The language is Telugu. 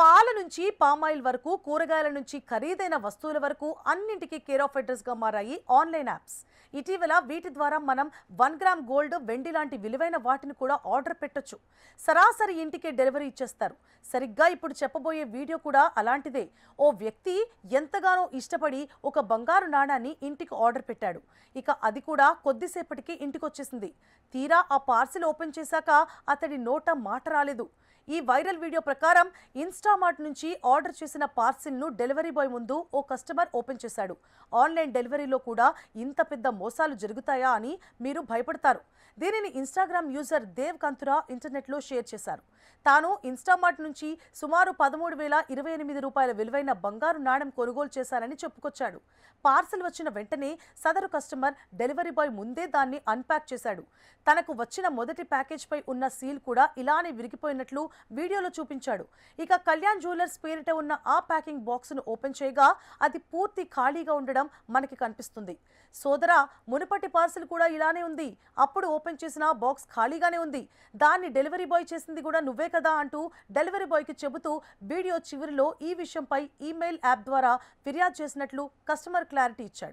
పాల నుంచి పామాయిల్ వరకు కూరగాయల నుంచి ఖరీదైన వస్తువుల వరకు అన్నింటికీ కేర్ ఆఫ్ అడ్రస్గా మారాయి ఆన్లైన్ యాప్స్. ఇటీవల వీటి ద్వారా మనం వన్ గ్రామ్ గోల్డ్ వెండి లాంటి విలువైన వాటిని కూడా ఆర్డర్ పెట్టొచ్చు. సరాసరి ఇంటికే డెలివరీ ఇచ్చేస్తారు. సరిగ్గా ఇప్పుడు చెప్పబోయే వీడియో కూడా అలాంటిదే. ఓ వ్యక్తి ఎంతగానో ఇష్టపడి ఒక బంగారు నాణాన్ని ఇంటికి ఆర్డర్ పెట్టాడు. ఇక అది కూడా కొద్దిసేపటికి ఇంటికి వచ్చేసింది తీరా ఆ పార్సిల్ ఓపెన్ చేశాక అతడి నోట మాట రాలేదు. ఈ వైరల్ వీడియో ప్రకారం ఇన్స్టా ఇన్స్టామార్ట్ నుంచి ఆర్డర్ చేసిన పార్సిల్ను డెలివరీ బాయ్ ముందు ఓ కస్టమర్ ఓపెన్ చేశాడు. ఆన్లైన్ డెలివరీలో కూడా ఇంత పెద్ద మోసాలు జరుగుతాయా అని మీరు భయపడతారు. దీనిని ఇన్స్టాగ్రామ్ యూజర్ దేవ్ కంతురా ఇంటర్నెట్లో షేర్ చేశారు. తాను ఇన్స్టామార్ట్ నుంచి సుమారు పదమూడు వేల ఇరవై ఎనిమిది రూపాయల విలువైన బంగారు నాణెం కొనుగోలు చేశారని చెప్పుకొచ్చాడు. పార్సల్ వచ్చిన వెంటనే సదరు కస్టమర్ డెలివరీ బాయ్ ముందే దాన్ని అన్ప్యాక్ చేశాడు. తనకు వచ్చిన మొదటి ప్యాకేజ్పై ఉన్న సీల్ కూడా ఇలానే విరిగిపోయినట్లు వీడియోలో చూపించాడు. ఇక కళ్యాణ్ జ్యువెలర్స్ పేరిట ఉన్న ఆ ప్యాకింగ్ బాక్స్ను ఓపెన్ చేయగా అది పూర్తి ఖాళీగా ఉండడం మనకి కనిపిస్తుంది. సోదర మునుపటి పార్సిల్ కూడా ఇలానే ఉంది. అప్పుడు ఓపెన్ చేసిన బాక్స్ ఖాళీగానే ఉంది. దాన్ని డెలివరీ బాయ్ చేసింది కూడా నువ్వే కదా అంటూ డెలివరీ బాయ్కి చెబుతూ వీడియో చివరిలో ఈ విషయంపై ఈమెయిల్ యాప్ ద్వారా ఫిర్యాదు చేసినట్లు కస్టమర్ క్లారిటీ ఇచ్చాడు.